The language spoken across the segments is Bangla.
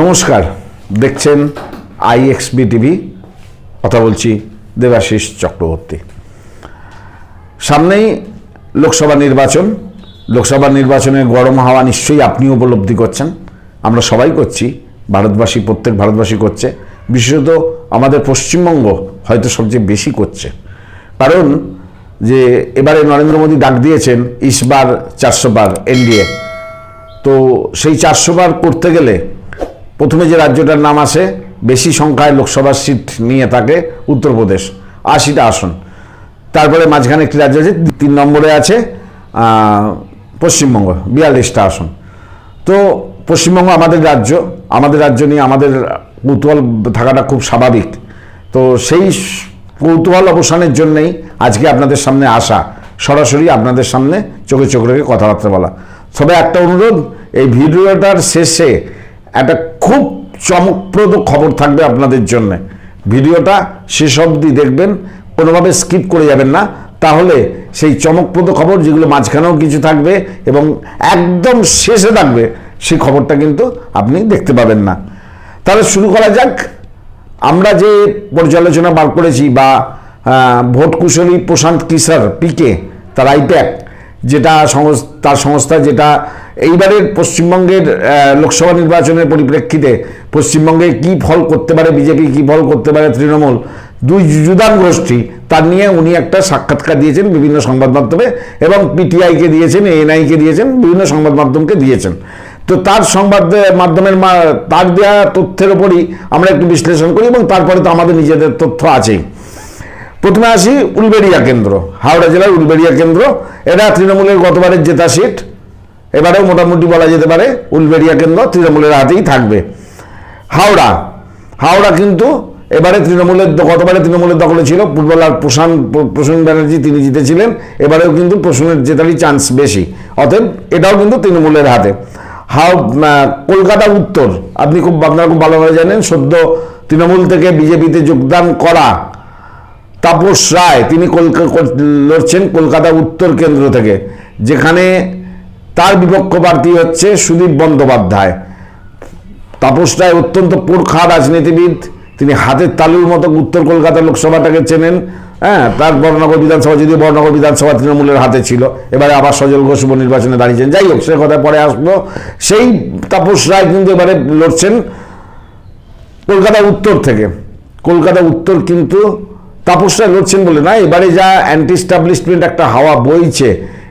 নমস্কার, দেখছেন আইএক্সবি টিভি কথা বলছি দেবাশিস চক্রবর্তী। সামনেই লোকসভা নির্বাচন, লোকসভা নির্বাচনে গরম হাওয়া নিশ্চয়ই আপনি উপলব্ধি করছেন। আমরা সবাই করছি, ভারতবাসী, প্রত্যেক ভারতবাসী করছে। বিশেষত আমাদের পশ্চিমবঙ্গ হয়তো সবচেয়ে বেশি করছে। কারণ যে এবারে নরেন্দ্র মোদী ডাক দিয়েছেন ইসবার চারশো বার এনডিএ তো সেই চারশো বার করতে গেলে প্রথমে যে রাজ্যটার নাম আসে বেশি সংখ্যায় লোকসভা সিট নিয়ে থাকে উত্তরপ্রদেশ। আশিটা আসন। তারপরে মাঝখানে একটি রাজ্য আছে, তিন নম্বরে আছে পশ্চিমবঙ্গ, বিয়াল্লিশটা আসন। তো পশ্চিমবঙ্গ আমাদের রাজ্য আমাদের রাজ্য নিয়ে আমাদের কৌতূহল থাকাটা খুব স্বাভাবিক। তো সেই কৌতূহল অবসানের জন্যেই আজকে আপনাদের সামনে আসা, সরাসরি আপনাদের সামনে চোখে চোখ রেখে কথাবার্তা বলা। তবে একটা অনুরোধ, এই ভিডিওটার শেষে একটা খুব চমকপ্রদ খবর থাকবে আপনাদের জন্য। ভিডিওটা শেষ অবধি দেখবেন, কোনোভাবে স্কিপ করে যাবেন না। তাহলে সেই চমকপ্রদ খবর যেগুলো মাঝখানেও কিছু থাকবে এবং একদম শেষে থাকবে, সেই খবরটা কিন্তু আপনি দেখতে পাবেন না। তাহলে শুরু করা যাক। আমরা যে পর্যালোচনা বার করেছি বা ভোট কুশলী প্রশান্ত কিশোর, পিকে, তার আইপ্যাক, যেটা তার সংস্থা যেটা এইবারের পশ্চিমবঙ্গের লোকসভা নির্বাচনের পরিপ্রেক্ষিতে পশ্চিমবঙ্গে কি ফল করতে পারে, বিজেপি কি ফল করতে পারে, তৃণমূল? দুই যুদান গোষ্ঠী, তার নিয়ে উনি একটা সাক্ষাৎকার দিয়েছেন বিভিন্ন সংবাদ মাধ্যমে এবং পিটিআইকে দিয়েছেন এনআইকে দিয়েছেন, বিভিন্ন সংবাদ মাধ্যমকে দিয়েছেন। তো তার সংবাদ মাধ্যমের তার দেওয়া তথ্যের ওপরই আমরা একটু বিশ্লেষণ করি এবং তারপরে তো আমাদের নিজেদের তথ্য আছেই। প্রথমে আসি উলবেড়িয়া কেন্দ্র, হাওড়া জেলার উলবেড়িয়া কেন্দ্র। এটা তৃণমূলের গতবারের জেতা সিট। এবারেও মোটামুটি বলা যেতে পারে উলবেড়িয়া কেন্দ্র তৃণমূলের হাতেই থাকবে। হাওড়া হাওড়া কিন্তু এবারে তৃণমূলের গতবারে তৃণমূলের দখলে ছিল ফুটবলার প্রশান, প্রসূন ব্যানার্জি তিনি জিতেছিলেন, এবারেও কিন্তু প্রসূনের জেতারই চান্স বেশি। অতএব এটাও কিন্তু তৃণমূলের হাতে। হাও কলকাতা উত্তর, আপনি খুব, আপনারা খুব ভালোভাবে জানেন, সদ্য তৃণমূল থেকে বিজেপিতে যোগদান করা তাপস রায়, তিনি কলকা- কল- লড়ছেন কলকাতা উত্তর কেন্দ্র থেকে, যেখানে তার বিপক্ষ প্রার্থী হচ্ছে সুদীপ বন্দ্যোপাধ্যায়। তাপস রায় অত্যন্ত পুরখা রাজনীতিবিদ। তিনি হাতের তালুর মতো উত্তর কলকাতা লোকসভাটাকে চেনেন। হ্যাঁ তার বর্ণনগর বিধানসভা যদিও বর্ণনগর বিধানসভা তৃণমূলের হাতে ছিল। এবারে আবার সজল ঘোষ উপনির্বাচনে দাঁড়িয়েছেন। যাই হোক, সে কথা পরে আসব। সেই তাপস রায় কিন্তু এবারে লড়ছেন কলকাতা উত্তর থেকে। কলকাতা উত্তর কিন্তু তাপস রায় লড়ছেন বলে না, এবারে যা অ্যান্টি স্টাবলিশমেন্ট একটা হাওয়া বইছে।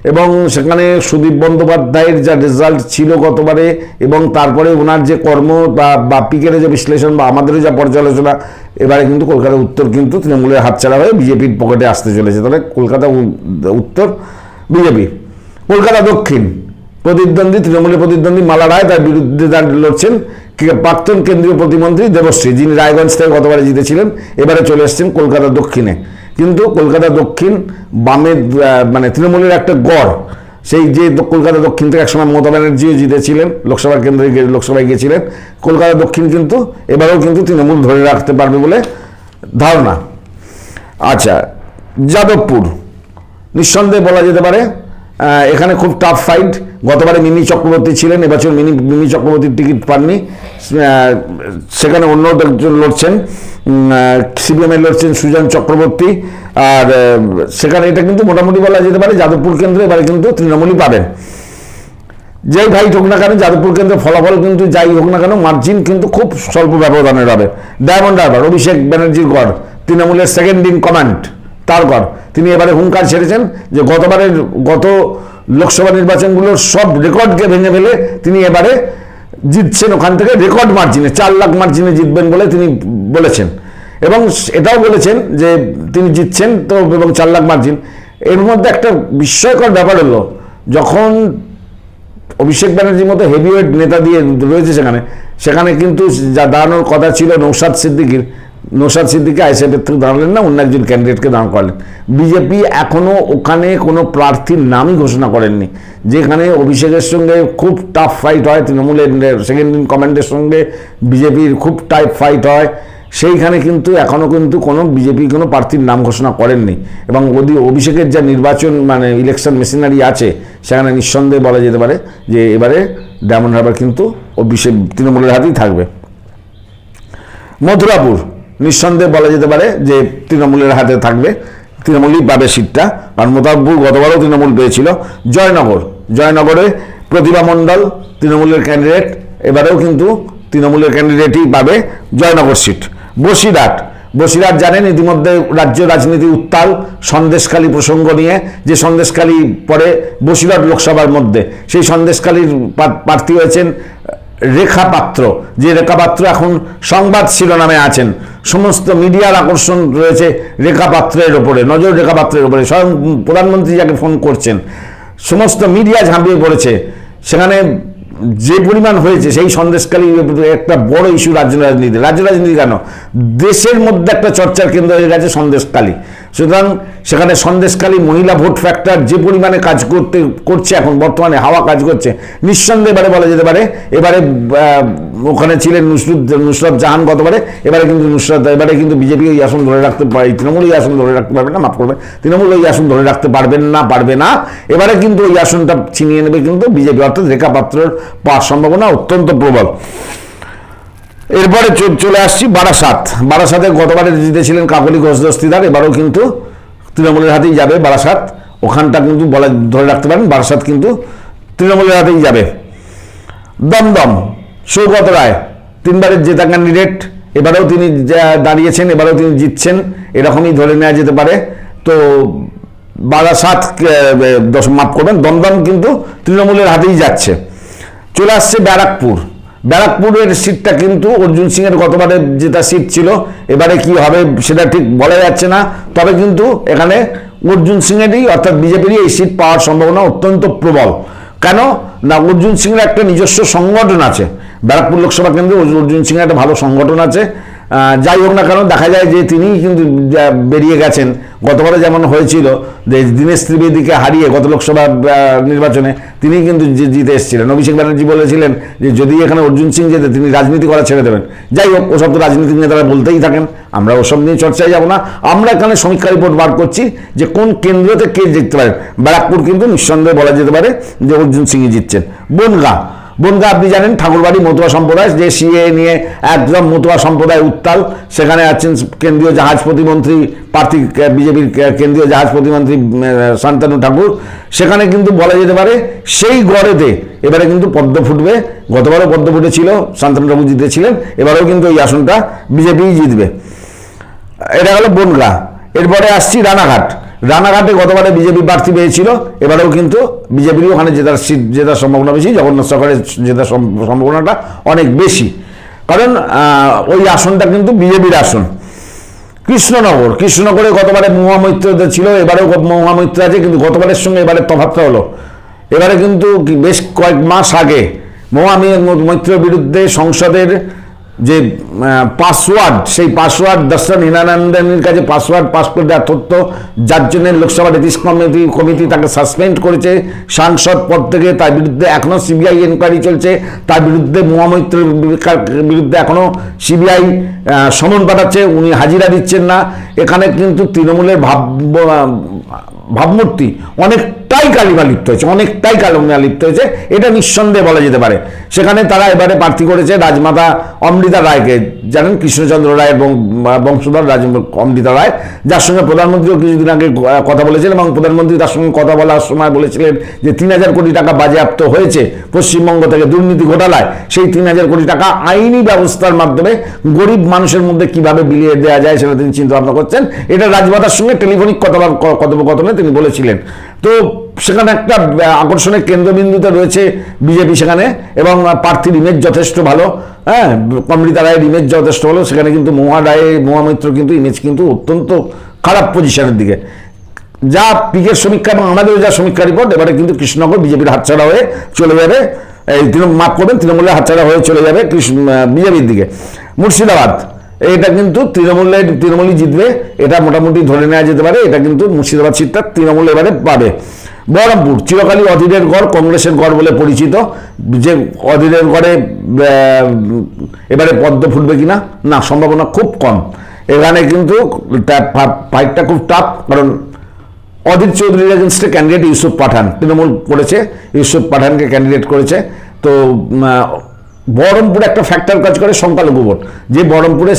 এবং সেখানে সুদীপ বন্দ্যোপাধ্যায়ের যা রেজাল্ট ছিল গতবারে এবং তারপরে ওনার যে কর্ম বা পিকের যে বিশ্লেষণ বা আমাদেরও যা পর্যালোচনা, এবারে কিন্তু কলকাতা উত্তর কিন্তু তৃণমূলের হাতছাড়া হয়ে বিজেপির পকেটে আসতে চলেছে। তাহলে কলকাতা উত্তর, বিজেপি। কলকাতা দক্ষিণ। প্রতিদ্বন্দ্বী, তৃণমূলের প্রতিদ্বন্দ্বী মালা রায় তার বিরুদ্ধে তার লড়ছেন প্রাক্তন কেন্দ্রীয় প্রতিমন্ত্রী দেবশ্রী। যিনি রায়গঞ্জ থেকে গতবারে জিতেছিলেন, এবারে চলে এসেছেন কলকাতা দক্ষিণে। কিন্তু কলকাতা দক্ষিণ বামের মানে তৃণমূলের একটা গড়। সেই যে কলকাতা দক্ষিণ থেকে একসময় মমতা ব্যানার্জিও জিতেছিলেন লোকসভা কেন্দ্রে গিয়ে- লোকসভায় গিয়েছিলেন কলকাতা দক্ষিণ কিন্তু, এবারেও কিন্তু তৃণমূল ধরে রাখতে পারবে বলে ধারণা। আচ্ছা যাদবপুর। নিঃসন্দেহে বলা যেতে পারে এখানে খুব টাফ ফাইট গতবারে মিমি চক্রবর্তী ছিলেন, এবছর মিনি, মিমি চক্রবর্তীর টিকিট পাননি। সেখানে অন্য একজন লড়ছেন। সিপিএমে লড়ছেন সুজন চক্রবর্তী। আর সেখানে এটা কিন্তু মোটামুটি বলা যেতে পারে যাদবপুর কেন্দ্রে এবারে কিন্তু তৃণমূলই পাবেন যেই ভাই হোক না কেন, যাদবপুর কেন্দ্রে ফলাফল কিন্তু যাই হোক না কেন মার্জিন কিন্তু খুব স্বল্প ব্যবধানের হবে। ডায়মন্ড হারবার অভিষেক ব্যানার্জির গড়, তৃণমূলের সেকেন্ড ইন কমান্ড তার গড়। তিনি এবারে হুঙ্কার ছেড়েছেন যে গতবারের গত লোকসভা নির্বাচনগুলোর সব রেকর্ডকে ভেঙে ফেলে তিনি এবারে জিতছেন ওখান থেকে রেকর্ড মার্জিনে চার লাখ মার্জিনে জিতবেন বলে তিনি বলেছেন। এবং এটাও বলেছেন যে তিনি জিতছেন তো এবং চার লাখ মার্জিন এর মধ্যে একটা বিস্ময়কর ব্যাপার হলো, যখন অভিষেক ব্যানার্জির মতো হেভিওয়েট নেতা দিয়ে রয়েছে সেখানে সেখানে কিন্তু যা দাঁড়ানোর কথা ছিল নৌসাদ সিদ্দিকির নৌসাদ সিদ্দিকি আইসিএফের থেকে দাঁড়ালেন না, অন্য একজন ক্যান্ডিডেটকে দাঁড় করালেন। বিজেপি এখনও ওখানে কোনো প্রার্থীর নামই ঘোষণা করেননি। যেখানে অভিষেকের সঙ্গে খুব টাফ ফাইট হয়, তৃণমূলের সেকেন্ড ইন কমান্ডের সঙ্গে বিজেপির খুব টাইপ ফাইট হয়, সেইখানে কিন্তু এখনও কিন্তু কোনো বিজেপি কোনো প্রার্থীর নাম ঘোষণা করেননি। এবং ওদি অভিষেকের যা নির্বাচন মানে ইলেকশন মেশিনারি আছে, সেখানে নিঃসন্দেহে বলা যেতে পারে যে এবারে ডায়মন্ড হারবার কিন্তু অভিষেক তৃণমূলের হাতেই থাকবে। মথুরাপুর নিঃসন্দেহে বলা যেতে পারে যে তৃণমূলের হাতে থাকবে। তৃণমূলই পাবে সিটটা। কারণ মথুরাপুর গতবারও তৃণমূল পেয়েছিল। জয়নগর। জয়নগরে প্রতিভা মণ্ডল তৃণমূলের ক্যান্ডিডেট এবারেও কিন্তু তৃণমূলের ক্যান্ডিডেটই পাবে জয়নগর সিট। বসিরহাট। বসিরহাট জানেন, ইতিমধ্যে রাজ্য রাজনীতি উত্তাল, সন্দেশখালী প্রসঙ্গ নিয়ে। যে সন্দেশখালী পরে বসিরহাট লোকসভার মধ্যে, সেই সন্দেশখালীর প্রা- প্রার্থী হয়েছেন রেখা পাত্র। যে রেখা পাত্র এখন সংবাদ শিরোনামে আছেন। সমস্ত মিডিয়ার আকর্ষণ রয়েছে রেখা পাত্রের ওপরে, নজর রেখাপাত্রের ওপরে। স্বয়ং প্রধানমন্ত্রী যাকে ফোন করছেন, সমস্ত মিডিয়া ঝাঁপিয়ে পড়েছে। সেখানে যে পরিমাণ হয়েছে, সেই সন্দেশকালী একটা বড় ইস্যু রাজ্য রাজনীতি রাজ্য রাজনীতি কেন? দেশের মধ্যে একটা চর্চার কেন্দ্র হয়ে গেছে সন্দেশকালী। সুতরাং সেখানে সন্দেশকালী মহিলা ভোট ফ্যাক্টর যে পরিমাণে কাজ করতে, করছে এখন, বর্তমানে হাওয়া কাজ করছে, নিঃসন্দেহে এবারে বলা যেতে পারে, এবারে ওখানে ছিলেন নুসরুদ নুসরত জাহান গতবারে, এবারে কিন্তু নুসরত, এবারে কিন্তু বিজেপি ওই আসন ধরে রাখতে পারে তৃণমূল ওই আসন ধরে রাখতে পারবে না, মাফ করবে তৃণমূল ওই আসন ধরে রাখতে পারবেন না, পারবে না, এবারে কিন্তু ওই আসনটা ছিনিয়ে নেবে কিন্তু বিজেপি, অর্থাৎ রেখা পাত্রের পাওয়ার সম্ভাবনা অত্যন্ত প্রবল। এরপরে চলে আসছি বারাসাত। বারাসাতে গতবারে জিতেছিলেন কাকলি ঘোষ দস্তিদার, এবারও কিন্তু তৃণমূলের হাতেই যাবে বারাসাত। ওখানটা কিন্তু বলা ধরে রাখতে পারেন, বারাসাত কিন্তু তৃণমূলের হাতেই যাবে। দমদম, সৌগত রায়, তিনবারের জেতা ক্যান্ডিডেট এবারেও তিনি দাঁড়িয়েছেন, এবারেও তিনি জিতছেন, এরকমই ধরে নেওয়া যেতে পারে। তো বারাসাত দশ, মাফ করবেন, দমদম কিন্তু তৃণমূলের হাতেই যাচ্ছে। চলে আসছে ব্যারাকপুর ব্যারাকপুরের সিটটা কিন্তু অর্জুন সিংয়ের গতবারে যেটা সিট ছিল, এবারে কি হবে সেটা ঠিক বলা যাচ্ছে না। তবে কিন্তু এখানে অর্জুন সিংয়েরই অর্থাৎ বিজেপিরই এই সিট পাওয়ার সম্ভাবনা অত্যন্ত প্রবল। কেন? না, অর্জুন সিংয়ের একটা নিজস্ব সংগঠন আছে। ব্যারাকপুর লোকসভা কেন্দ্রে অর্জুন সিংয়ের একটা ভালো সংগঠন আছে। যাই হোক না কেন, দেখা যায় যে তিনি কিন্তু বেরিয়ে গেছেন। গতবারে যেমন হয়েছিল যে দীনেশ ত্রিবেদীকে হারিয়ে গত লোকসভা নির্বাচনে তিনি কিন্তু জিতে এসেছিলেন। অভিষেক ব্যানার্জি বলেছিলেন যে যদি এখানে অর্জুন সিং যেতে তিনি রাজনীতি করা ছেড়ে দেবেন। যাই হোক, ওসব তো রাজনীতিক নেতারা বলতেই থাকেন। আমরা ওসব নিয়ে চর্চায় যাব না। আমরা এখানে সমীক্ষা রিপোর্ট বার করছি যে কোন কেন্দ্রতে কে জিততে পারেন ব্যারাকপুর কিন্তু নিঃসন্দেহে বলা যেতে পারে যে অর্জুন সিংই জিতছেন। বনগাঁ বনগাঁ আপনি জানেন, ঠাকুরবাড়ি মতুয়া সম্প্রদায়, যে সিএ নিয়ে একদম মতুয়া সম্প্রদায় উত্তাল। সেখানে আছেন কেন্দ্রীয় জাহাজ প্রতিমন্ত্রী, প্রার্থী বিজেপির কেন্দ্রীয় জাহাজ প্রতিমন্ত্রী শান্তানু ঠাকুর। সেখানে কিন্তু বলা যেতে পারে, সেই গড়েতে এবারে কিন্তু পদ্ম ফুটবে। গতবারও পদ্ম ফুটেছিল, শান্তনু ঠাকুর জিতেছিলেন। এবারেও কিন্তু এই আসনটা বিজেপিই জিতবে। এটা হলো বনগাঁ। এরপরে আসছি রানাঘাট। রানাঘাটে গতবারে বিজেপি প্রার্থী পেয়েছিল, এবারেও কিন্তু বিজেপির ওখানে জেতার সিট, জেতার সম্ভাবনা বেশি, জগন্নাথ সরকারের জেতার সম্ভাবনাটা অনেক বেশি। কারণ ওই আসনটা কিন্তু বিজেপির আসন। কৃষ্ণনগর, কৃষ্ণনগরে গতবারে মহামৈত্র ছিল, এবারেও মহামৈত্র আছে, কিন্তু গতবারের সঙ্গে এবারে তফাৎটা হলো। এবারে কিন্তু বেশ কয়েক মাস আগে মহামৈত্রের বিরুদ্ধে সংসদের যে পাসওয়ার্ড সেই পাসওয়ার্ড দর্শন হিনানন্দের কাছে পাসওয়ার্ড পাস করে দেওয়া তথ্য, যার জন্য লোকসভা নীতিশ কমিটি কমিটি তাকে সাসপেন্ড করেছে। সাংসদ পদ থেকে তার বিরুদ্ধে এখনও সিবিআই এনকোয়ারি চলছে। তার বিরুদ্ধে মহামৈত্রের বিরুদ্ধে এখনও সিবিআই সমন পাঠাচ্ছে। উনি হাজিরা দিচ্ছেন না। এখানে কিন্তু তৃণমূলের ভাব ভাবমূর্তি অনেকটাই কালিমা লিপ্ত হয়েছে, অনেকটাই কালিমা লিপ্ত হয়েছে, এটা নিঃসন্দেহে বলা যেতে পারে। সেখানে তারা এবারে প্রার্থী করেছে রাজমাতা অমৃতা রায়কে। জানেন কৃষ্ণচন্দ্র রায় এবং বংশধর রাজ অমৃতা রায়, যার সঙ্গে প্রধানমন্ত্রীও কিছুদিন আগে কথা বলেছিলেন এবং প্রধানমন্ত্রী তার সঙ্গে কথা বলার সময় বলেছিলেন যে তিন হাজার কোটি টাকা বাজেয়াপ্ত হয়েছে পশ্চিমবঙ্গ থেকে দুর্নীতি ঘোটালায়। সেই তিন হাজার কোটি টাকা আইনি ব্যবস্থার মাধ্যমে গরিব মানুষের মধ্যে কীভাবে বিলিয়ে দেওয়া যায় সেটা তিনি চিন্তা ভাবনা করছেন। এটা রাজমাতার সঙ্গে টেলিফোনিক কথা কথোপকথনে তিনি বলেছিলেন। তো সেখানে একটা আকর্ষণের কেন্দ্রবিন্দুতে রয়েছে বিজেপি সেখানে এবং প্রার্থীর ইমেজ যথেষ্ট ভালো। হ্যাঁ অমৃতা রায়ের ইমেজ যথেষ্ট ভালো। সেখানে কিন্তু মহা রায় মহামিত্র কিন্তু ইমেজ কিন্তু অত্যন্ত খারাপ পজিশনের দিকে। যা পিকের সমীক্ষা এবং আমাদেরও যা সমীক্ষা রিপোর্ট এবারে কিন্তু কৃষ্ণনগর বিজেপির হাতছাড়া হয়ে চলে যাবে। এই তৃণমূল, মাফ করবেন, তৃণমূলের হাতছাড়া হয়ে চলে যাবে কৃষ্ণ বিজেপির দিকে। মুর্শিদাবাদ এটা কিন্তু তৃণমূলের তৃণমূলই জিতবে। এটা মোটামুটি ধরে নেওয়া যেতে পারে। এটা কিন্তু মুর্শিদাবাদ সিটটা তৃণমূল এবারে পাবে। বহরমপুর, চিরকালই অধীরের গড়, কংগ্রেসের গড় বলে পরিচিত। যে অধীরের গড়ে এবারে পদ্ম ফুটবে কিনা? না, সম্ভাবনা খুব কম। এখানে কিন্তু ফাইটটা খুব টাফ কারণ অধীর চৌধুরীর এগেনস্টে ক্যান্ডিডেট ইউসুফ পাঠান। তৃণমূল করেছে, ইউসুফ পাঠানকে ক্যান্ডিডেট করেছে। তো বহরমপুরে একটা ফ্যাক্টর কাজ করে সংখ্যালঘু ভোট। যে বহরমপুরে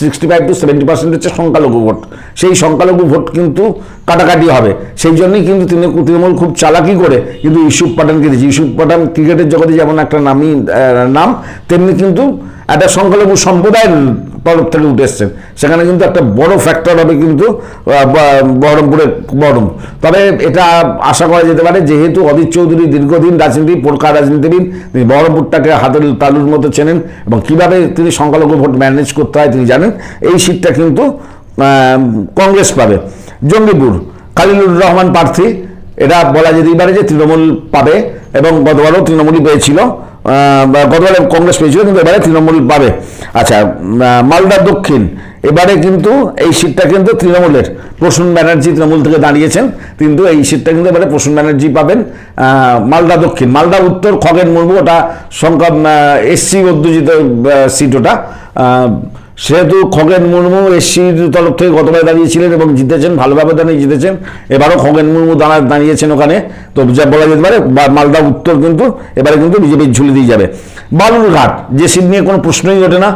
sixty five to seventy percent হচ্ছে সংখ্যালঘু ভোট। সেই সংখ্যালঘু ভোট কিন্তু কাটাকাটি হবে। সেই জন্যই কিন্তু তিনি তৃণমূল খুব চালাকি করে কিন্তু ইউসুফ পাঠানকে দিয়েছে। ইউসুফ পাঠান ক্রিকেটের জগতে যেমন একটা নামই নাম, তেমনি কিন্তু একটা সংখ্যালঘু সম্প্রদায়ের তরফ থেকে উঠে এসছেন সেখানে কিন্তু একটা বড় ফ্যাক্টর হবে কিন্তু বহরমপুরের বহরম। তবে এটা আশা করা যেতে পারে, যেহেতু অদিত চৌধুরী দীর্ঘদিন রাজনীতি পোলকা রাজনীতিবিদ, তিনি বহরমপুরটাকে হাতের তালুর মতো চেনেন এবং কীভাবে তিনি সংখ্যালঘু ভোট ম্যানেজ করতে হয় তিনি জানেন। এই সিটটা কিন্তু কংগ্রেস পাবে। জঙ্গিপুর, খালিলুর রহমান প্রার্থী, এটা বলা যেতেই পারে যে তৃণমূল পাবে এবং গতবারও তৃণমূলই পেয়েছিল। গতবারে কংগ্রেস পেয়েছিল, কিন্তু এবারে তৃণমূল পাবে। আচ্ছা মালদা দক্ষিণ। এবারে কিন্তু এই সিটটা কিন্তু তৃণমূলের। প্রসূন ব্যানার্জি তৃণমূল থেকে দাঁড়িয়েছেন, কিন্তু এই সিটটা কিন্তু এবারে প্রসূন ব্যানার্জি পাবেন মালদা দক্ষিণ। মালদা উত্তর খগেন মুর্মু, ওটা সংখ্যা এসসি অধ্যুষিত সিট ওটা। সেহেতু খগেন মুর্মু এসসির তরফ থেকে গতবার দাঁড়িয়েছিলেন এবং জিতেছেন, ভালো ব্যবধানে জিতেছেন। এবারও খগেন মুর্মু দাঁড়া, দাঁড়িয়েছেন ওখানে। তো যা বলা যেতে পারে মালদা উত্তর কিন্তু, এবারে কিন্তু বিজেপির ঝুলি দিয়ে যাবে। বালুরঘাট, যে সিট নিয়ে কোনো প্রশ্নই ওঠে না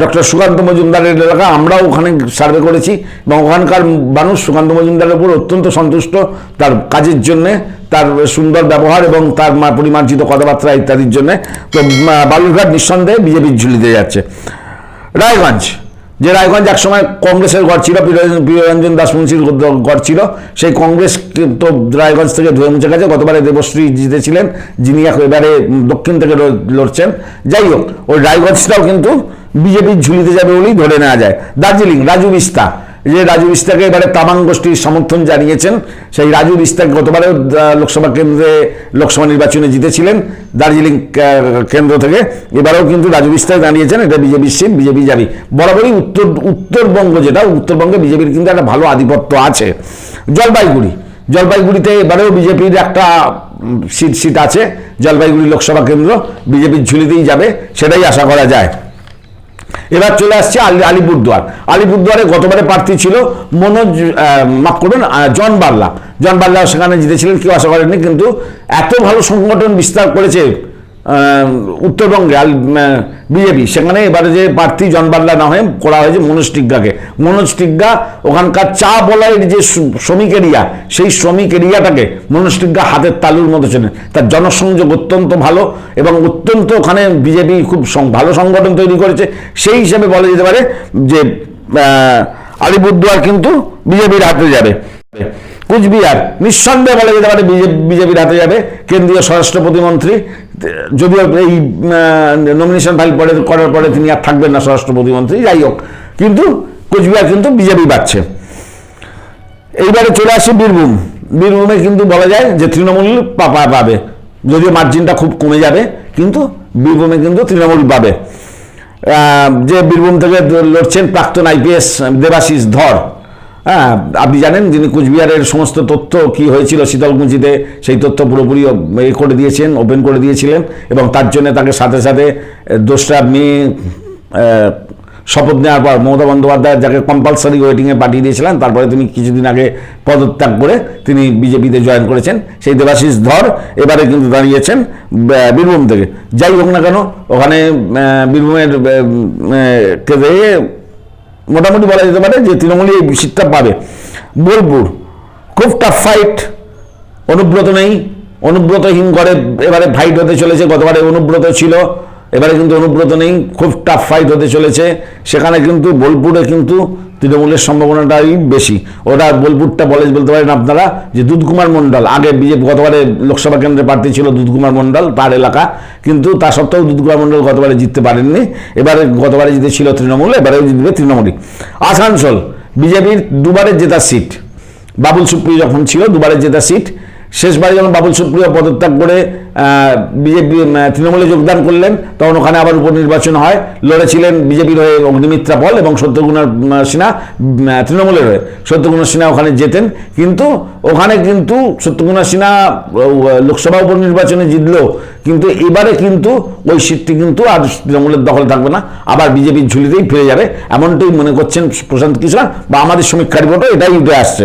ডক্টর সুকান্ত মজুমদারের এলাকা, আমরাও ওখানে সার্ভে করেছি এবং ওখানকার মানুষ সুকান্ত মজুমদারের উপর অত্যন্ত সন্তুষ্ট তার কাজের জন্যে, তার সুন্দর ব্যবহার এবং তার পরিমার্জিত কথাবার্তা ইত্যাদির জন্য। তো বালুরঘাট নিঃসন্দেহে বিজেপির ঝুলিতে যাচ্ছে। রায়গঞ্জ, যে রায়গঞ্জ একসময় কংগ্রেসের ঘর ছিল প্রিয়- প্রিয়রঞ্জন দাসমুন্সির ঘর ছিল, সেই কংগ্রেস তো রায়গঞ্জ থেকে ধুয়ে মুছে গেছে। গতবারে দেবশ্রী জিতেছিলেন, যিনি এবারে দক্ষিণ থেকে লড়ছেন। যাই হোক, ওই রায়গঞ্জটাও কিন্তু বিজেপির ঝুলিতে যাবে বলেই ধরে নেওয়া যায়। দার্জিলিং, রাজু বিস্তা যে রাজু বিস্তাকে এবারে তামাং গোষ্ঠীর সমর্থন জানিয়েছেন, সেই রাজু বিস্তাক গতবারে লোকসভা কেন্দ্রে লোকসভা নির্বাচনে জিতেছিলেন দার্জিলিং কেন্দ্র থেকে। এবারেও কিন্তু রাজু বিস্তাক দাঁড়িয়েছেন এটা বিজেপির সিট বিজেপি যাবি বরাবরই উত্তর, উত্তরবঙ্গ যেটা, উত্তরবঙ্গে বিজেপির কিন্তু একটা ভালো আধিপত্য আছে। জলপাইগুড়ি, জলপাইগুড়িতে এবারেও বিজেপির একটা সিট সিট আছে, জলপাইগুড়ি লোকসভা কেন্দ্র, বিজেপির ঝুলিতেই যাবে, সেটাই আশা করা যায়। এবার চলে আসছে আলি আলিপুরদুয়ার। আলিপুরদুয়ারে গতবারে প্রার্থী ছিল মনোজ মাফ করবেন জন বার্লা জন বার্লা সেখানে জিতেছিলেন, কেউ আশা করেননি, কিন্তু এত ভালো সংগঠন বিস্তার করেছে উত্তরবঙ্গে বিজেপি সেখানে এবারে যে প্রার্থী জন বার্লা না হয়ে করা হয়েছে মনোজ টিগ্গাকে। মনোজ টিগ্গা ওখানকার চা বলাইয়ের যে শ্রমিক এরিয়া, সেই শ্রমিক এরিয়াটাকে মনোজ টিগ্গা হাতের তালুর মতো চেনে। তার জনসংযোগ অত্যন্ত ভালো এবং অত্যন্ত ওখানে বিজেপি খুব ভালো সংগঠন তৈরি করেছে। সেই হিসেবে বলা যেতে পারে যে আলিপুরদুয়ার কিন্তু বিজেপির হাতে যাবে। কুচবিহার, নিঃসন্দেহে বলা যেতে পারে বিজেপির হাতে যাবে। কেন্দ্রীয় স্বরাষ্ট্র প্রতিমন্ত্রী যদিও এই নমিনেশন ফাইল পরে করার পরে তিনি আর থাকবেন না স্বরাষ্ট্র প্রতিমন্ত্রী যাই হোক। কিন্তু কোচবিহার কিন্তু বিজেপি পাচ্ছে। এইবারে চলে আসে বীরভূম। বীরভূমে কিন্তু বলা যায় যে তৃণমূল পাপা পাবে। যদিও মার্জিনটা খুব কমে যাবে, কিন্তু বীরভূমে কিন্তু তৃণমূল পাবে। যে বীরভূম থেকে লড়ছেন প্রাক্তন আইপিএস দেবাশিস ধর হ্যাঁ আপনি জানেন যিনি কুচবিহারের সমস্ত তথ্য কি হয়েছিল শীতলকুচিতে সেই তথ্য পুরোপুরি এ করে দিয়েছেন ওপেন করে দিয়েছিলেন এবং তার জন্য তাকে সাথে সাথে দোসরা মে শপথ নেওয়ার পর মমতা বন্দ্যোপাধ্যায় যাকে কম্পালসারি ওয়েটিংয়ে পাঠিয়ে দিয়েছিলেন তারপরে তিনি কিছুদিন আগে পদত্যাগ করে তিনি বিজেপিতে জয়েন করেছেন। সেই দেবাশিস ধর এবারে কিন্তু দাঁড়িয়েছেন বীরভূম থেকে। যাই হোক না কেন ওখানে বীরভূমের আহ, আহ, কে দিয়ে মোটামুটি বলা যেতে পারে যে তৃণমূলই এই সিটটা পাবে। বোলপুর, খুব টাফ ফাইট অনুব্রত নেই। অনুব্রতহীন করে এবারে ফাইট হতে চলেছে, গতবারে অনুব্রত ছিল, এবারে কিন্তু অনুব্রত নেই। খুব টাফ ফাইট হতে চলেছে। সেখানে কিন্তু, বোলপুরে কিন্তু তৃণমূলের সম্ভাবনাটাই বেশি। ওরা বোলপুরটা বলে বলতে পারেন আপনারা যে দুধকুমার মণ্ডল, আগে বিজেপি গতবারে লোকসভা কেন্দ্রে প্রার্থী ছিল দুধকুমার মণ্ডল তার এলাকা, কিন্তু তা সত্ত্বেও দুধকুমার মণ্ডল গতবারে জিততে পারেননি। এবারে গতবারে জিতেছিল তৃণমূল এবারেও জিতবে তৃণমূলই। আসানসোল, বিজেপির দুবারের জেতা সিট। বাবুল সুপ্রিয় যখন ছিল দুবারের জেতা সিট। শেষবারে যখন বাবুল সুপ্রিয় পদত্যাগ করে বিজেপি তৃণমূলে যোগদান করলেন। তখন ওখানে আবার উপনির্বাচন হয়। লড়েছিলেন বিজেপির হয়ে অগ্নিমিত্রা পল এবং সত্যগুণার সিনহা তৃণমূলের হয়ে। সত্যগুণা সিনহা ওখানে জেতেন। কিন্তু ওখানে কিন্তু সত্যগুণা সিনহা লোকসভা উপনির্বাচনে জিতলেও কিন্তু এবারে কিন্তু ওই সিটটি কিন্তু আর তৃণমূলের দখল থাকবে না। আবার বিজেপির ঝুলিতেই ফিরে যাবে। এমনটাই মনে করছেন প্রশান্ত কিশোর। বা আমাদের সমীক্ষা রিপোর্টও এটাই উঠে আসছে।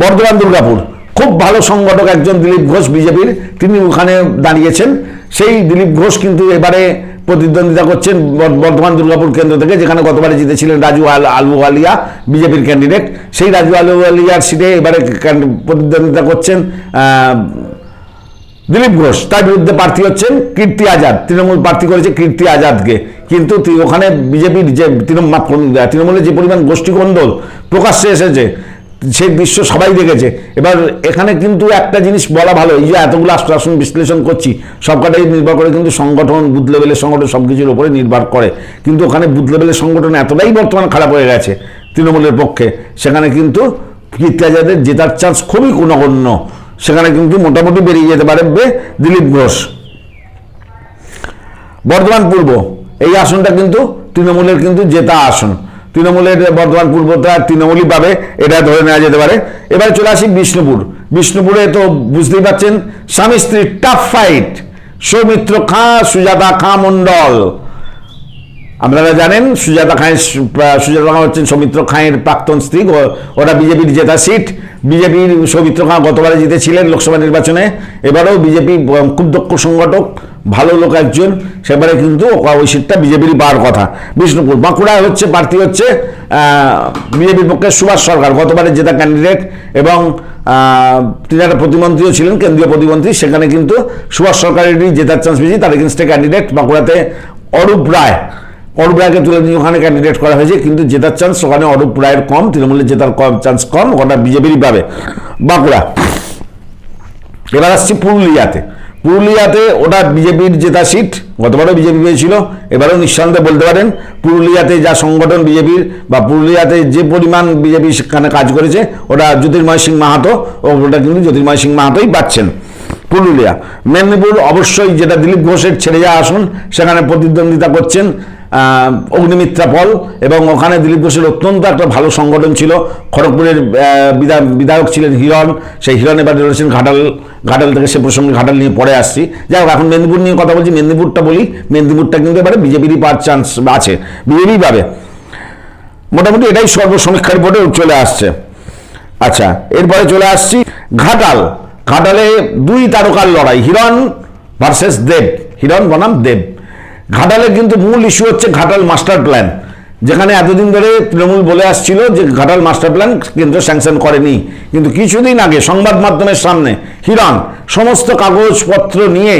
বর্ধমান দুর্গাপুর। খুব ভালো সংগঠক একজন দিলীপ ঘোষ বিজেপির, তিনি ওখানে দাঁড়িয়েছেন। সেই দিলীপ ঘোষ কিন্তু এবারে প্রতিদ্বন্দ্বিতা করছেন বর- বর্ধমান দুর্গাপুর কেন্দ্র থেকে, যেখানে গতবারে জিতেছিলেন রাজু আল আলুওয়ালিয়া, বিজেপির ক্যান্ডিডেট সেই রাজু আলুওয়ালিয়ার সিটে এবারে প্রতিদ্বন্দ্বিতা করছেন দিলীপ ঘোষ। তার বিরুদ্ধে প্রার্থী হচ্ছেন কীর্তি আজাদ। তৃণমূল প্রার্থী করেছে কীর্তি আজাদকে। কিন্তু ওখানে বিজেপির যে তৃণমূল তৃণমূলের যে পরিমাণ গোষ্ঠীকন্দল প্রকাশ্যে এসেছে। সেই দৃশ্য সবাই দেখেছে। এবার এখানে কিন্তু একটা জিনিস বলা ভালো, এই যে এতগুলো আশ্বাসন বিশ্লেষণ করছি, সবকটাই নির্ভর করে কিন্তু সংগঠন, বুথ লেভেলের সংগঠন সব কিছুর উপরে নির্ভর করে। কিন্তু ওখানে বুথ লেভেলের সংগঠন এতটাই বর্তমান খারাপ হয়ে গেছে তৃণমূলের পক্ষে, সেখানে কিন্তু কীর্তি আজাদের জেতার চান্স খুবই নগণ্য সেখানে কিন্তু মোটামুটি বেরিয়ে যেতে পারে দিলীপ ঘোষ। বর্ধমান পূর্ব, এই আসনটা কিন্তু তৃণমূলের কিন্তু জেতা আসন। তৃণমূলের বর্ধমান পূর্বটা তৃণমূলই পাবে, এটা ধরে নেওয়া যেতে পারে। এবারে চলে আসি বিষ্ণুপুর। বিষ্ণুপুরে তো বুঝতেই পারছেন স্বামী স্ত্রীর টাফ ফাইট সৌমিত্র খাঁ, সুজাতা খাঁ মণ্ডল। আপনারা জানেন, সুজাতা খাঁয়ের সুজাতা খাঁ হচ্ছেন সৌমিত্র খাঁয়ের প্রাক্তন স্ত্রী ওরা বিজেপির জেতা সিট বিজেপির সৌমিত্র খাঁ গতবারে জিতেছিলেন লোকসভা নির্বাচনে। এবারেও বিজেপি খুব দক্ষ সংগঠক। ভালো লোক একজন, সেবারে কিন্তু ওই সিটটা বিজেপির বার কথা। বিষ্ণুপুর, বাঁকুড়ায় হচ্ছে প্রার্থী হচ্ছে বিজেপির পক্ষে সুভাষ সরকার। গতবারে জেতা ক্যান্ডিডেট এবং তিনি একটা প্রতিমন্ত্রীও ছিলেন, কেন্দ্রীয় প্রতিমন্ত্রী। সেখানে কিন্তু সুভাষ সরকারেরই জেতার চান্স বেশি, তার এগেনস্টে ক্যান্ডিডেট বাঁকুড়াতে অরূপ রায়। অরূপ রায়কে তুলে নিয়ে ওখানে ক্যান্ডিডেট করা হয়েছে, কিন্তু জেতার চান্স ওখানে অরূপ রায়ের কম, তৃণমূলের জেতার কম চান্স কম ওটা বিজেপিরই পাবে। বাঁকুড়া। এবার আসছি পুরুলিয়াতে। পুরুলিয়াতে ওটা বিজেপির জেতা সিট, গতবারও বিজেপি পেয়েছিল, এবারও নিঃসন্দেহে বলতে পারেন, পুরুলিয়াতে যা সংগঠন বিজেপির বা পুরুলিয়াতে যে পরিমাণ বিজেপি সেখানে কাজ করেছে, ওটা জ্যোতির্ময় সিং মাহাতো ওটা কিন্তু জ্যোতির্ময় সিং মাহাতোই পাচ্ছেন পুরুলিয়া। মেদিনীপুর অবশ্যই যেটা দিলীপ ঘোষের ছেড়ে যাওয়া আসন, সেখানে প্রতিদ্বন্দ্বিতা করছেন অগ্নিমিত্রা পল এবং ওখানে দিলীপ ঘোষের অত্যন্ত একটা ভালো সংগঠন ছিল। খড়গপুরের বিধায়ক ছিলেন হিরণ। সেই হিরণ এবার রয়েছেন ঘাটাল ঘাটাল থেকে সে প্রসঙ্গে ঘাটাল নিয়ে পরে আসছি। যাই হোক, এখন মেদিনীপুর নিয়ে কথা বলছি, মেদিনীপুরটা বলি। মেদিনীপুরটা কিন্তু এবারে বিজেপিরই পাওয়ার চান্স আছে বিজেপি পাবে মোটামুটি এটাই সর্বসমীক্ষা রিপোর্টে চলে আসছে। আচ্ছা এরপরে চলে আসছি ঘাটাল। ঘাটালে দুই তারকার লড়াই, হিরণ ভার্সেস দেব। হিরণ বনাম দেব। ঘাটালে কিন্তু মূল ইস্যু হচ্ছে ঘাটাল মাস্টার প্ল্যান যেখানে এতদিন ধরে তৃণমূল বলে আসছিল যে ঘাটাল মাস্টার প্ল্যান কেন্দ্র স্যাংশন করেনি। কিন্তু কিছুদিন আগে সংবাদ মাধ্যমের সামনে হিরণ সমস্ত কাগজপত্র নিয়ে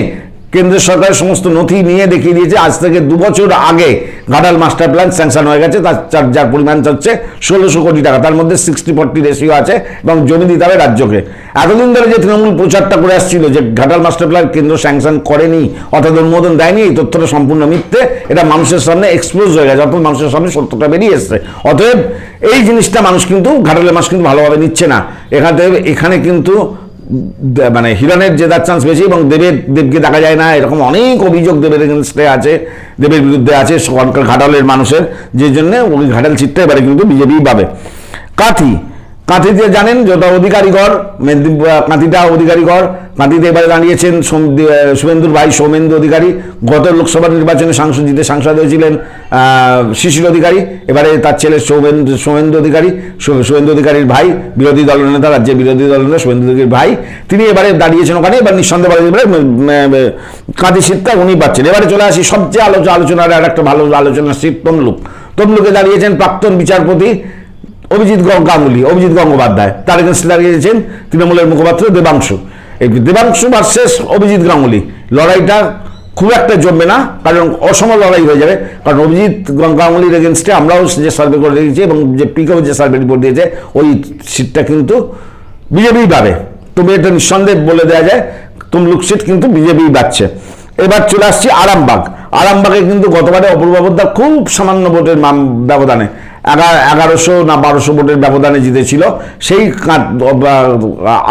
কেন্দ্র সরকারের সমস্ত নথি নিয়ে দেখিয়ে দিয়েছে, আজ থেকে দু বছর আগে ঘাটাল মাস্টার প্ল্যান স্যাংশন হয়ে গেছে, তার যার- পরিমাণ হচ্ছে ষোলোশো কোটি টাকা, তার মধ্যে সিক্সটি ফোর্টি রেশিও আছে এবং জমি দিতে হবে রাজ্যকে। এতদিন ধরে যে তৃণমূল প্রচারটা করে আসছিল যে ঘাটাল মাস্টার প্ল্যান কেন্দ্র স্যাংশন করেনি, অর্থাৎ অনুমোদন দেয়নি, এই তথ্যটা সম্পূর্ণ মিথ্যে, এটা মানুষের সামনে এক্সপোজ হয়ে গেছে, অর্থাৎ মানুষের সামনে সত্যটা বেরিয়ে এসছে। অতএব এই জিনিসটা মানুষ কিন্তু, ঘাটালের মানুষ কিন্তু ভালোভাবে নিচ্ছে না। এখান এখানে কিন্তু মানে হিরণের জেতার চান্স বেশি এবং দেবের, দেবকে দেখা যায় না, এরকম অনেক অভিযোগ দেবের এগেনস্টে আছে, দেবের বিরুদ্ধে আছে সরকার ঘাটালের মানুষের যে জন্য ওই ঘাটাল চিত্তে এবারে কিন্তু বিজেপি পাবে। কাঁথি কাঁথিতে জানেন যত অধিকারীগড় মেদিনীপুর কাঁথিটা অধিকারীগড় কাঁথিতে এবারে দাঁড়িয়েছেন শুভেন্দুর ভাই সৌমেন্দু অধিকারী গত লোকসভা নির্বাচনে সাংসদ জিতে সাংসদ হয়েছিলেন শিশির অধিকারী এবারে তার ছেলে সৌমেন্দু সৌমেন্দু অধিকারী শুভেন্দু অধিকারীর ভাই বিরোধী দলনেতা রাজ্যের বিরোধী দলনেতা শুভেন্দু অধিকারীর ভাই তিনি এবারে দাঁড়িয়েছেন ওখানে এবার নিঃসন্দেহে উম, কাঁথি সিটটা উনি পাচ্ছেন। এবারে চলে আসি সবচেয়ে আলোচনা আলোচনার আর একটা ভালো আলোচনা সিট তমলুক। তমলুকে দাঁড়িয়েছেন প্রাক্তন বিচারপতি অভিজিৎ গাঙ্গুলি, অভিজিৎ গঙ্গোপাধ্যায়, তার এগেন্স্টে দাঁড়িয়েছেন তৃণমূলের মুখপাত্র দেবাংশু। এই দেবাংশু ভার্সেস অভিজিৎ গাঙ্গুলি, লড়াইটা খুব একটা জমবে না, কারণ অসম লড়াই হয়ে যাবে, কারণ অভিজিৎ গাঙ্গুলির এগেনস্টে আমরাও যে সার্ভে করে রেখেছি এবং যে পিকেও যে সার্ভে রিপোর্ট দিয়েছে, ওই সিটটা কিন্তু বিজেপি পাবে। তুমি এটা নিঃসন্দেহ বলে দেওয়া যায়, তমলুক সিট কিন্তু বিজেপি পাচ্ছে। এবার চলে আসছি আরামবাগ। আরামবাগে কিন্তু গতবারে অপূর্ব খুব সামান্য ভোটের ব্যবধানে এগারোশো না বারোশো ভোটের ব্যবধানে জিতেছিল। সেই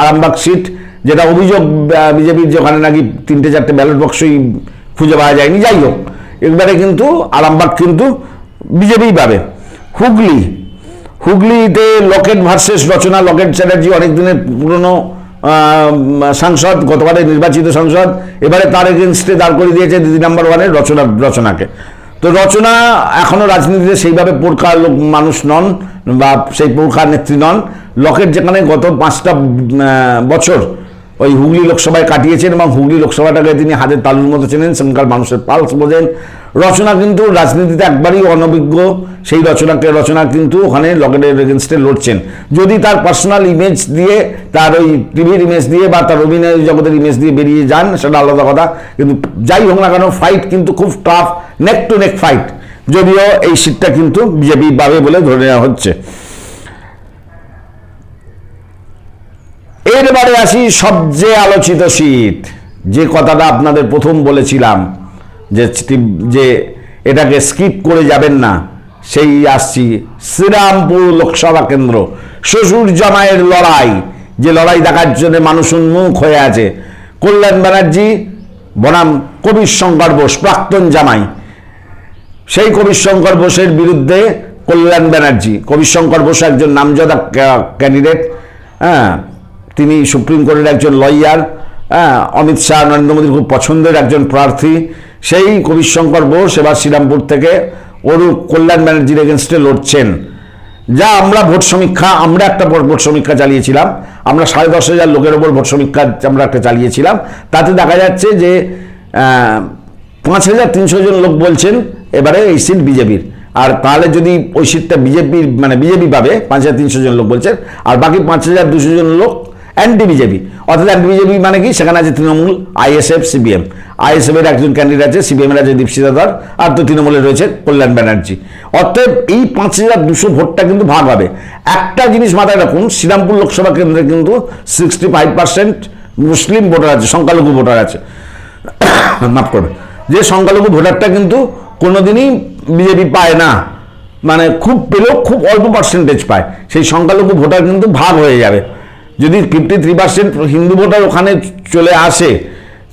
আরামবাগ সিট, যেটা অভিযোগ বিজেপির যে ওখানে নাকি তিনটে চারটে ব্যালট বক্সই খুঁজে পাওয়া যায়নি। যাই হোক এবারে কিন্তু আরামবাগ কিন্তু বিজেপিই পাবে। হুগলি, হুগলিতে লকেট ভার্সেস রচনা, লকেট চ্যাটার্জি অনেক দিনের পুরনো সাংসদ গতবারে নির্বাচিত সাংসদ, এবারে তার এগেনস্টে দাঁড় করে দিয়েছে দিদি নাম্বার ওয়ানের রচনা, রচনাকে। তো রচনা এখনও রাজনীতিতে সেইভাবে পোরখা লোক মানুষ নন বা সেই পোরখা নেত্রী নন। লকেট যেখানে গত পাঁচটা বছর ওই হুগলি লোকসভায় কাটিয়েছেন এবং হুগলি লোকসভাটাকে তিনি হাতের তালুর মতো চেনেন। সেখানকার মানুষের পালস বোঝেন। রচনা কিন্তু রাজনীতিতে একবারই অনভিজ্ঞ, সেই রচনাকে রচনা কিন্তু ওখানে লকেটের এগেনস্টে লড়ছেন। যদি তার পার্সোনাল ইমেজ দিয়ে, তার ওই টিভির ইমেজ দিয়ে বা তার অভিনয় জগতের ইমেজ দিয়ে বেরিয়ে যান, সেটা আলাদা কথা। কিন্তু যাই হোক না কেন ফাইট কিন্তু খুব tough neck to neck fight যদিও এই সিটটা কিন্তু বিজেপি পাবে বলে ধরে নেওয়া হচ্ছে। এরবারে আসি সবচেয়ে আলোচিত সিট যে কথাটা আপনাদের প্রথম বলেছিলাম। যে যে এটাকে স্কিপ করে যাবেন না, সেই আসছি শ্রীরামপুর লোকসভা কেন্দ্র। শ্বশুর জামাইয়ের লড়াই, যে লড়াই দেখার জন্য মানুষ উন্মুখ হয়ে আছে। কল্যাণ ব্যানার্জি, বনাম কবির শঙ্কর বোস, প্রাক্তন জামাই। সেই কবির শঙ্কর বোসের বিরুদ্ধে কল্যাণ ব্যানার্জি, কবির শঙ্কর বোস একজন নামজাদা ক্যা- ক্যান্ডিডেট হ্যাঁ তিনি সুপ্রিম কোর্টের একজন লয়ার হ্যাঁ অমিত শাহ, নরেন্দ্র মোদীর খুব পছন্দের একজন প্রার্থী। সেই কবির শঙ্কর বোস এবার শ্রীরামপুর থেকে অরূপ কল্যাণ ব্যানার্জির এগেনস্টে লড়ছেন। যা আমরা ভোট সমীক্ষা, আমরা একটা ভোট সমীক্ষা চালিয়েছিলাম। আমরা সাড়ে দশ হাজার লোকের ওপর ভোট সমীক্ষা আমরা একটা চালিয়েছিলাম। তাতে দেখা যাচ্ছে যে পাঁচ হাজার তিনশো জন লোক বলছেন এবারে এই সিট বিজেপির। আর তাহলে যদি ওই সিটটা বিজেপির মানে বিজেপি পাবে, পাঁচ হাজার তিনশো জন লোক বলছেন, আর বাকি পাঁচ হাজার দুশো জন লোক অ্যান্টি বিজেপি। অর্থাৎ অ্যান্টি বিজেপি মানে কি? সেখানে আছে তৃণমূল আইএসএফ সিবিএম আইএসএফ এর একজন ক্যান্ডিডেট আছে সিবিএম এর আছে দীপশিতা ধর আর তো তৃণমূলে রয়েছে কল্যাণ ব্যানার্জি। অতএব এই পাঁচ হাজার দুশো ভোটটা কিন্তু ভাগ হবে। একটা জিনিস মাথায় রাখুন, শ্রীরামপুর লোকসভা কেন্দ্রে কিন্তু sixty five percent Muslim voter আছে, সংখ্যালঘু ভোটার আছে। মাফ করবে যে সংখ্যালঘু ভোটারটা কিন্তু কোনোদিনই বিজেপি পায় না। মানে খুব পেলেও খুব অল্প পার্সেন্টেজ পায়। সেই সংখ্যালঘু ভোটার কিন্তু ভাগ হয়ে যাবে। যদি fifty three percent Hindu voter ওখানে চলে আসে,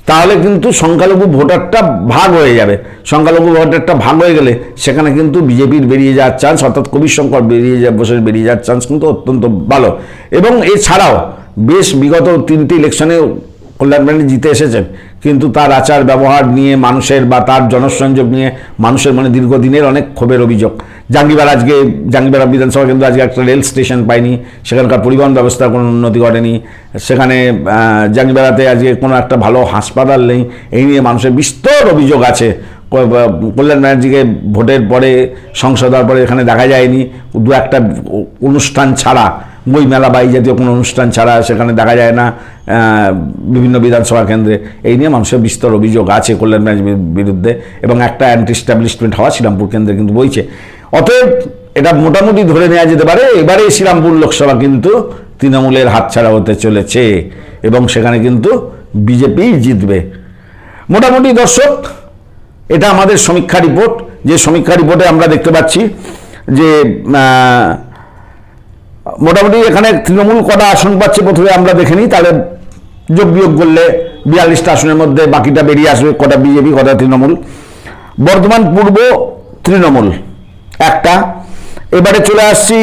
তাহলে কিন্তু সংখ্যালঘু ভোটারটা ভাগ হয়ে যাবে। সংখ্যালঘু ভোটারটা ভাগ হয়ে গেলে সেখানে কিন্তু বিজেপির বেরিয়ে যাওয়ার চান্স অর্থাৎ কবির শঙ্কর বেরিয়ে যা, বসে বেরিয়ে যাওয়ার চান্স কিন্তু অত্যন্ত ভালো। এবং এছাড়াও বেশ বিগত তিনটি ইলেকশনে কল্যাণ জিতে এসেছেন। কিন্তু তার আচার ব্যবহার নিয়ে মানুষের বা তার জনসংযোগ নিয়ে মানুষের মনে দীর্ঘদিনের অনেক ক্ষোভের অভিযোগ। জাঙ্গিবার আজকে জাঙ্গিবার বিধানসভা কেন্দ্র আজকে একটা রেল স্টেশন পায়নি। সেখানকার পরিবহন ব্যবস্থার কোনো উন্নতি ঘটেনি। সেখানে আহ, জাঙ্গিবারাতে আজকে কোনো একটা ভালো হাসপাতাল নেই। এই নিয়ে মানুষের বিস্তর অভিযোগ আছে। কল্যাণ ব্যানার্জিকে ভোটের পরে সংসদ হওয়ার পরে এখানে দেখা যায়নি। দু একটা অনুষ্ঠান ছাড়া বই মেলা বা এই জাতীয় কোনো অনুষ্ঠান ছাড়া সেখানে দেখা যায় না বিভিন্ন বিধানসভা কেন্দ্রে। এই নিয়ে মানুষের বিস্তর অভিযোগ আছে কল্যাণ ব্যানার্জির বিরুদ্ধে। এবং একটা অ্যান্টি স্ট্যাবলিশমেন্ট হওয়া শ্রীরামপুর কেন্দ্রে কিন্তু বইছে। অতএব এটা মোটামুটি ধরে নেওয়া যেতে পারে। এবারে শ্রীরামপুর লোকসভা কিন্তু তৃণমূলের হাতছাড়া হতে চলেছে এবং সেখানে কিন্তু বিজেপি জিতবে। মোটামুটি দর্শক, এটা আমাদের সমীক্ষা রিপোর্ট। যে সমীক্ষা রিপোর্টে আমরা দেখতে পাচ্ছি যে মোটামুটি এখানে তৃণমূল কটা আসন পাচ্ছে প্রথমে আমরা দেখে নিই। তাহলে যোগ বিয়োগ করলে বিয়াল্লিশটা আসনের মধ্যে বাকিটা বেরিয়ে আসবে কটা বিজেপি, কটা তৃণমূল। বর্ধমান পূর্ব তৃণমূল। একটা। এবারে চলে আসছি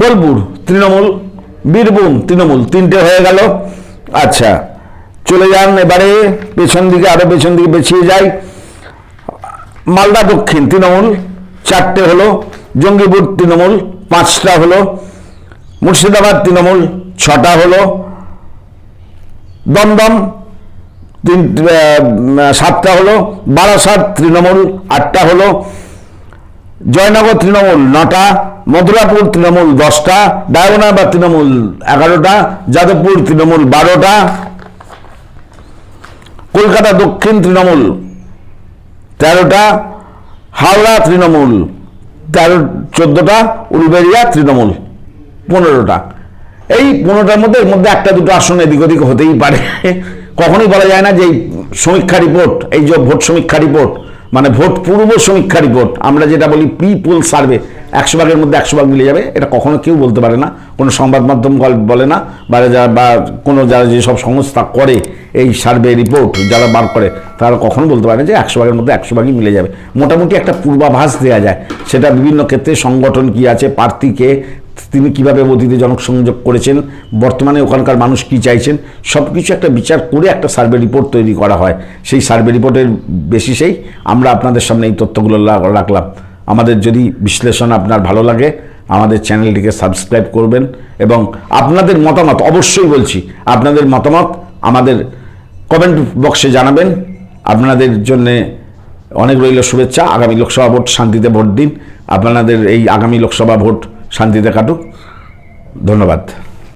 বোলপুর, তৃণমূল, বীরভূম, তৃণমূল, তিনটে হয়ে গেল। আচ্ছা চলে যান এবারে, পেছন দিকে, আরও পেছন দিকে পেছিয়ে যাই। মালদা দক্ষিণ, তৃণমূল, চারটে হলো। জঙ্গিপুর, তৃণমূল, পাঁচটা হলো। মুর্শিদাবাদ, তৃণমূল, ছটা হলো। দমদম, তিন সাতটা হলো। বারাসাত, তৃণমূল, আটটা হলো। জয়নগর, তৃণমূল নটা মথুরাপুর তৃণমূল দশটা ডায়মনা বা তৃণমূল এগারোটা, যাদবপুর, তৃণমূল বারোটা, কলকাতা দক্ষিণ, তৃণমূল তেরোটা, হাওড়া, তৃণমূল তেরো, চোদ্দোটা উলবেরিয়া তৃণমূল পনেরোটা। এই পনেরোটার মধ্যে, এর মধ্যে একটা, দুটো আসন এদিক ওদিক হতেই পারে। কখনোই বলা যায় না যে এই সমীক্ষা রিপোর্ট, এই যে ভোট সমীক্ষা রিপোর্ট মানে ভোট, পূর্ব সমীক্ষা রিপোর্ট আমরা যেটা বলি প্রি পোল সার্ভে একশো ভাগের মধ্যে একশো ভাগ মিলে যাবে। এটা কখনো কেউ বলতে পারে না। কোনো সংবাদ মাধ্যম বল- না। বা যারা বা কোনো যারা যেসব সংস্থা করে এই সার্ভে রিপোর্ট যারা বার করে, তারা কখনো বলতে পারে না যে একশো ভাগের মধ্যে একশো ভাগই মিলে যাবে। মোটামুটি একটা পূর্বাভাস দেওয়া যায়। সেটা বিভিন্ন ক্ষেত্রে সংগঠন কি আছে প্রার্থীকে তিনি কীভাবে অতীতে জনসংযোগ করেছেন, বর্তমানে ওখানকার মানুষ কি চাইছেন সব কিছু একটা বিচার করে একটা সার্ভে রিপোর্ট তৈরি করা হয়। সেই সার্ভে রিপোর্টের বেসিসেই আমরা আপনাদের সামনে এই তথ্যগুলো রাখলাম। আমাদের যদি বিশ্লেষণ আপনার ভালো লাগে, আমাদের চ্যানেলটিকে সাবস্ক্রাইব করবেন এবং আপনাদের মতামত অবশ্যই বলছি, আপনাদের মতামত আমাদের কমেন্ট বক্সে জানাবেন। আপনাদের জন্যে অনেক রইল শুভেচ্ছা। আগামী লোকসভা ভোট, শান্তিতে ভোট দিন। আপনাদের এই আগামী লোকসভা ভোট শান্তিতে কাটুক। ধন্যবাদ।